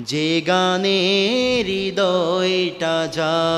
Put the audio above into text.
যে গানে হৃদয়টা জাগ